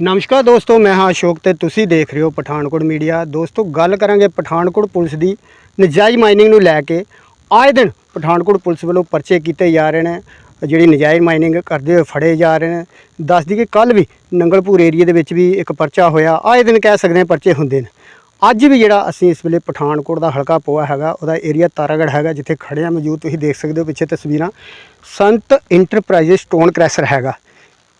ਨਮਸਕਾਰ ਦੋਸਤੋ, ਮੈਂ ਹਾਂ ਅਸ਼ੋਕ ਤੇ ਤੁਸੀਂ ਦੇਖ ਰਹੇ ਹੋ ਪਠਾਨਕੋਟ ਮੀਡੀਆ। ਦੋਸਤੋ, ਗੱਲ ਕਰਾਂਗੇ ਪਠਾਨਕੋਟ ਪੁਲਿਸ ਦੀ। ਨਜਾਇਜ਼ ਮਾਈਨਿੰਗ ਨੂੰ ਲੈ ਕੇ ਆਏ ਦਿਨ ਪਠਾਨਕੋਟ ਪੁਲਿਸ ਵੱਲੋਂ ਪਰਚੇ ਕੀਤੇ ਜਾ ਰਹੇ ਨੇ। ਜਿਹੜੀ ਨਜਾਇਜ਼ ਮਾਈਨਿੰਗ ਕਰਦੇ ਹੋਏ ਫੜੇ ਜਾ ਰਹੇ ਨੇ। ਦੱਸਦੀ ਕਿ ਕੱਲ ਵੀ ਨੰਗਲਪੁਰ ਏਰੀਆ ਦੇ ਵਿੱਚ ਵੀ ਇੱਕ ਪਰਚਾ ਹੋਇਆ। ਆਏ ਦਿਨ ਕਹਿ ਸਕਦੇ ਹਾਂ ਪਰਚੇ ਹੁੰਦੇ ਨੇ। ਅੱਜ ਵੀ ਜਿਹੜਾ ਅਸੀਂ ਇਸ ਵੇਲੇ ਪਠਾਨਕੋਟ ਦਾ ਹਲਕਾ ਪੋਆ ਹੈਗਾ, ਉਹਦਾ ਏਰੀਆ ਤਾਰਾਗੜ੍ਹ ਹੈਗਾ, ਜਿੱਥੇ ਖੜੇ ਆ ਮੌਜੂਦ। ਤੁਸੀਂ ਦੇਖ ਸਕਦੇ ਹੋ ਪਿੱਛੇ ਤਸਵੀਰਾਂ। ਸੰਤ ਇੰਟਰਪ੍ਰਾਈਜ਼ਸ ਸਟੋਨ ਕ੍ਰੈਸ਼ਰ ਹੈਗਾ।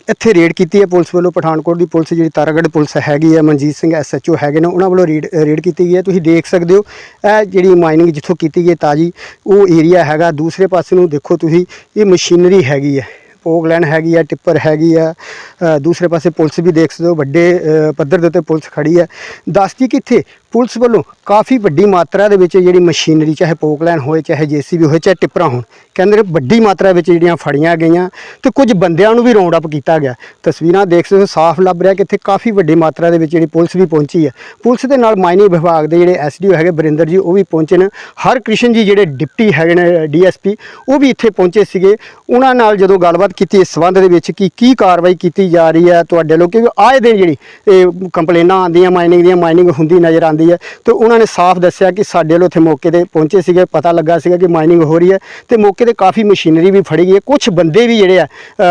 ਇੱਥੇ ਰੇਡ ਕੀਤੀ ਹੈ ਪੁਲਿਸ ਵੱਲੋਂ ਪਠਾਨਕੋਟ ਦੀ ਪੁਲਿਸ, ਜਿਹੜੀ ਤਾਰਾਗੜ੍ਹ ਪੁਲਿਸ ਹੈਗੀ ਹੈ ਮਨਜੀਤ ਸਿੰਘ ਐਸਐਚਓ ਹੈਗੇ ਨੇ, ਉਹਨਾਂ ਵੱਲੋਂ ਰੇਡ ਰੇਡ ਕੀਤੀ ਗਈ ਹੈ। ਤੁਸੀਂ ਦੇਖ ਸਕਦੇ ਹੋ, ਇਹ ਜਿਹੜੀ ਮਾਈਨਿੰਗ ਜਿੱਥੋਂ ਕੀਤੀ ਗਈ ਤਾਜੀ, ਉਹ ਏਰੀਆ ਹੈਗਾ। ਦੂਸਰੇ ਪਾਸੇ ਨੂੰ ਦੇਖੋ ਤੁਸੀਂ, ਇਹ ਮਸ਼ੀਨਰੀ ਹੈਗੀ ਹੈ। ਪੋਗਲੈਨ ਹੈਗੀ ਹੈ ਟਿੱਪਰ ਹੈਗੀ ਹੈ ਦੂਸਰੇ ਪਾਸੇ ਪੁਲਿਸ ਵੀ ਦੇਖ ਸਕਦੇ ਹੋ, ਵੱਡੇ ਪੱਧਰ ਦੇ ਉੱਤੇ ਪੁਲਿਸ ਖੜੀ ਹੈ ਦੱਸਦੀ ਕਿ ਇੱਥੇ ਪੁਲਿਸ ਵੱਲੋਂ ਕਾਫੀ ਵੱਡੀ ਮਾਤਰਾ ਦੇ ਵਿੱਚ ਜਿਹੜੀ ਮਸ਼ੀਨਰੀ, ਚਾਹੇ ਪੋਕਲੈਨ ਹੋਏ, ਚਾਹੇ ਜੀਸੀਬੀ ਹੋਏ, ਚਾਹੇ ਟਿੱਪਰਾਂ ਹੋਣ, ਕਹਿੰਦੇ ਨੇ ਵੱਡੀ ਮਾਤਰਾ ਵਿੱਚ ਜਿਹੜੀਆਂ ਫੜੀਆਂ ਗਈਆਂ ਤੇ ਕੁਝ ਬੰਦਿਆਂ ਨੂੰ ਵੀ ਰਾਉਂਡ ਅਪ ਕੀਤਾ ਗਿਆ। ਤਸਵੀਰਾਂ ਦੇਖ ਸਕਦੇ ਹੋ, ਸਾਫ਼ ਲੱਭ ਰਿਹਾ ਕਿ ਇੱਥੇ ਕਾਫੀ ਵੱਡੀ ਮਾਤਰਾ ਦੇ ਵਿੱਚ ਜਿਹੜੀ ਪੁਲਿਸ ਵੀ ਪਹੁੰਚੀ ਹੈ ਪੁਲਿਸ ਦੇ ਨਾਲ ਮਾਈਨਿੰਗ ਵਿਭਾਗ ਦੇ ਜਿਹੜੇ ਐਸਡੀਓ ਹੈਗੇ ਬਰਿੰਦਰ ਜੀ, ਉਹ ਵੀ ਪਹੁੰਚੇ ਨੇ। ਹਰ ਕ੍ਰਿਸ਼ਨ ਜੀ, ਜਿਹੜੇ ਡਿਪਟੀ ਹੈਗੇ ਨੇ ਡੀਐਸਪੀ ਉਹ ਵੀ ਇੱਥੇ ਪਹੁੰਚੇ ਸੀਗੇ। ਉਹਨਾਂ ਨਾਲ ਜਦੋਂ ਗੱਲਬਾਤ ਕੀਤੀ ਇਸ ਸੰਬੰਧ ਦੇ ਵਿੱਚ ਕਿ ਕੀ ਕਾਰਵਾਈ ਕੀਤੀ ਜਾ ਰਹੀ ਹੈ ਤੁਹਾਡੇ ਵੱਲੋਂ ਕਿਉਂਕਿ ਆਏ ਦਿਨ ਜਿਹੜੀ ਇਹ ਕੰਪਲੇਨਾਂ ਆਉਂਦੀਆਂ ਮਾਈਨਿੰਗ ਦੀਆਂ ਮਾਈਨਿੰਗ ਹੁੰਦੀ ਨਜ਼ਰ ਆਉਂਦੀ ਹੈ। ਤੇ ਉਹਨਾਂ ਨੇ ਸਾਫ਼ ਦੱਸਿਆ ਕਿ ਸਾਡੇ ਵੱਲੋਂ ਉੱਥੇ ਮੌਕੇ ਤੇ ਪਹੁੰਚੇ ਸੀਗੇ, ਪਤਾ ਲੱਗਾ ਸੀਗਾ ਕਿ ਮਾਈਨਿੰਗ ਹੋ ਰਹੀ ਹੈ ਤੇ ਮੌਕੇ ਤੇ ਕਾਫੀ ਮਸ਼ੀਨਰੀ ਵੀ ਫੜੀ ਗਈ ਹੈ। ਕੁਝ ਬੰਦੇ ਵੀ ਜਿਹੜੇ ਆ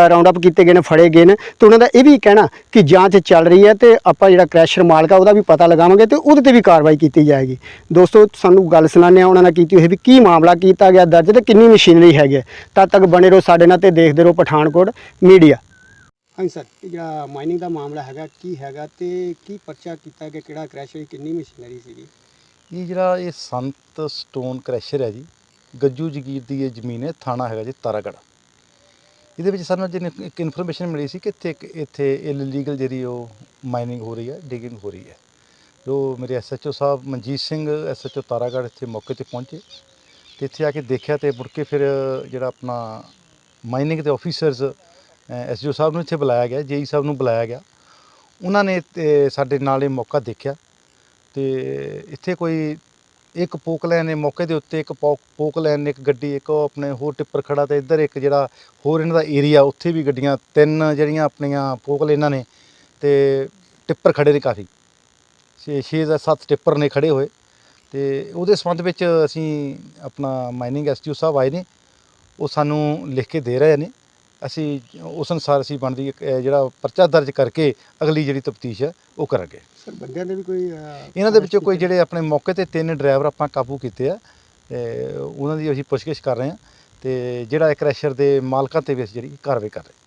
ਰਾਉਂਡ ਅਪ ਕੀਤੇ ਗਏ ਨੇ, ਫੜੇ ਗਏ ਨੇ। ਤੇ ਉਹਨਾਂ ਦਾ ਇਹ ਵੀ ਕਹਿਣਾ ਕਿ ਜਾਂਚ ਚੱਲ ਰਹੀ ਹੈ ਤੇ ਆਪਾਂ ਜਿਹੜਾ ਕ੍ਰੈਸ਼ਰ ਮਾਲਕ ਆ, ਉਹਦਾ ਵੀ ਪਤਾ ਲਗਾਵਾਂਗੇ ਤੇ ਉਹਦੇ ਤੇ ਵੀ ਕਾਰਵਾਈ ਕੀਤੀ ਜਾਏਗੀ। ਦੋਸਤੋ, ਸਾਨੂੰ ਗੱਲ ਸੁਣਾਉਂਦੇ ਆ ਉਹਨਾਂ ਨਾਲ ਕੀਤੀ ਹੋਈ ਵੀ ਕੀ ਮਾਮਲਾ ਕੀਤਾ ਗਿਆ, ਦਰਜ ਤੇ ਕਿੰਨੀ ਮਸ਼ੀਨਰੀ ਹੈਗੀ ਹੈ। ਤਦ ਤੱਕ ਬਣੇ ਰਹੋ ਸਾਡੇ ਨਾਲ ਤੇ ਦੇਖਦੇ ਰਹੋ ਪਠਾਨ ਪਠਾਨਕੋਟ ਮੀਡੀਆ। ਹਾਂਜੀ ਸਰ ਇਹ ਜਿਹੜਾ ਮਾਈਨਿੰਗ ਦਾ ਮਾਮਲਾ ਹੈਗਾ ਕੀ ਹੈਗਾ ਤੇ ਕੀ ਪਰਚਾ ਕੀਤਾ ਕਿ ਕਿਹੜਾ ਕ੍ਰੈਸ਼ਰ ਕਿੰਨੀ ਮਸ਼ੀਨਰੀ ਸੀਗੀ? ਇਹ ਜਿਹੜਾ ਇਹ ਸੰਤ ਸਟੋਨ ਕ੍ਰੈਸ਼ਰ ਹੈ ਜੀ ਗੱਜੂ ਜਗੀਰ ਦੀ ਇਹ ਜ਼ਮੀਨ ਹੈ ਥਾਣਾ ਹੈਗਾ ਜੀ ਤਾਰਾਗੜ੍ਹ। ਇਹਦੇ ਵਿੱਚ ਸਾਨੂੰ ਅੱਜ ਇੱਕ ਇਨਫੋਰਮੇਸ਼ਨ ਮਿਲੀ ਸੀ ਕਿ ਇੱਥੇ ਇੱਕ ਇੱਥੇ ਇਲੀਗਲ ਜਿਹੜੀ ਉਹ ਮਾਈਨਿੰਗ ਹੋ ਰਹੀ ਹੈ ਡਿਗਿੰਗ ਹੋ ਰਹੀ ਹੈ। ਜੋ ਮੇਰੇ ਐਸਐਚਓ ਸਾਹਿਬ ਮਨਜੀਤ ਸਿੰਘ ਐਸਐਚਓ ਤਾਰਾਗੜ੍ਹ ਇੱਥੇ ਮੌਕੇ ਤੇ ਪਹੁੰਚੇ ਤੇ ਇੱਥੇ ਆ ਕੇ ਦੇਖਿਆ ਤੇ ਮੁੜ ਕੇ ਫਿਰ ਜਿਹੜਾ ਆਪਣਾ ਮਾਈਨਿੰਗ ਦੇ ਆਫੀਸਰਸ ਐਸਜੀਓ ਸਾਹਿਬ ਨੂੰ ਇੱਥੇ ਬੁਲਾਇਆ ਗਿਆ, ਜੇਈ ਸਾਹਿਬ ਨੂੰ ਬੁਲਾਇਆ ਗਿਆ। ਉਹਨਾਂ ਨੇ ਤੇ ਸਾਡੇ ਨਾਲ ਇਹ ਮੌਕਾ ਦੇਖਿਆ ਤੇ ਇੱਥੇ ਕੋਈ ਇੱਕ ਪੋਕਲੈਨ ਨੇ ਮੌਕੇ ਦੇ ਉੱਤੇ ਇੱਕ ਪੋ- ਪੋਕਲੈਨ ਨੇ ਇੱਕ ਗੱਡੀ, ਇੱਕ ਉਹ ਆਪਣੇ ਹੋਰ ਟਿੱਪਰ ਖੜਾ ਤੇ ਇੱਧਰ ਇੱਕ ਜਿਹੜਾ ਹੋਰ ਇਹਨਾਂ ਦਾ ਏਰੀਆ, ਉੱਥੇ ਵੀ ਗੱਡੀਆਂ, ਤਿੰਨ ਜਿਹੜੀਆਂ ਆਪਣੀਆਂ ਪੋਕਲੈਨਾਂ ਨੇ ਤੇ ਟਿੱਪਰ ਖੜੇ ਨੇ ਕਾਫੀ। ਛੇ ਛੇ ਜਾਂ ਸੱਤ ਟਿੱਪਰ ਨੇ ਖੜੇ ਹੋਏ ਤੇ ਉਹਦੇ ਸੰਬੰਧ ਵਿੱਚ ਅਸੀਂ ਆਪਣਾ ਮਾਈਨਿੰਗ ਐਸਟੀਓ ਸਾਹਿਬ ਆਏ ਨੇ। ਉਹ ਸਾਨੂੰ ਲਿਖ ਕੇ ਦੇ ਰਹੇ ਨੇ। ਅਸੀਂ ਉਸ ਅਨੁਸਾਰ ਅਸੀਂ ਬਣਦੀ ਇੱਕ, ਅਹ, ਜਿਹੜਾ ਪਰਚਾ ਦਰਜ ਕਰਕੇ ਅਗਲੀ ਜਿਹੜੀ ਤਫਤੀਸ਼ ਹੈ ਉਹ ਕਰਾਂਗੇ। ਸਰ ਬੰਦਿਆਂ ਦੇ ਵੀ ਕੋਈ ਇਹਨਾਂ ਦੇ ਵਿੱਚੋਂ ਕੋਈ ਜਿਹੜੇ ਆਪਣੇ ਮੌਕੇ ਤੇ ਤਿੰਨ ਡਰਾਈਵਰ ਆਪਾਂ ਕਾਬੂ ਕੀਤੇ ਆ ਤੇ ਉਹਨਾਂ ਦੀ ਅਸੀਂ ਪੁੱਛਗਿੱਛ ਕਰ ਰਹੇ ਹਾਂ ਤੇ ਜਿਹੜਾ ਕ੍ਰੈਸ਼ਰ ਦੇ ਮਾਲਕਾਂ ਤੇ ਵੀ ਅਸੀਂ ਜਿਹੜੀ ਕਾਰਵਾਈ ਕਰ ਰਹੇ ਹਾਂ।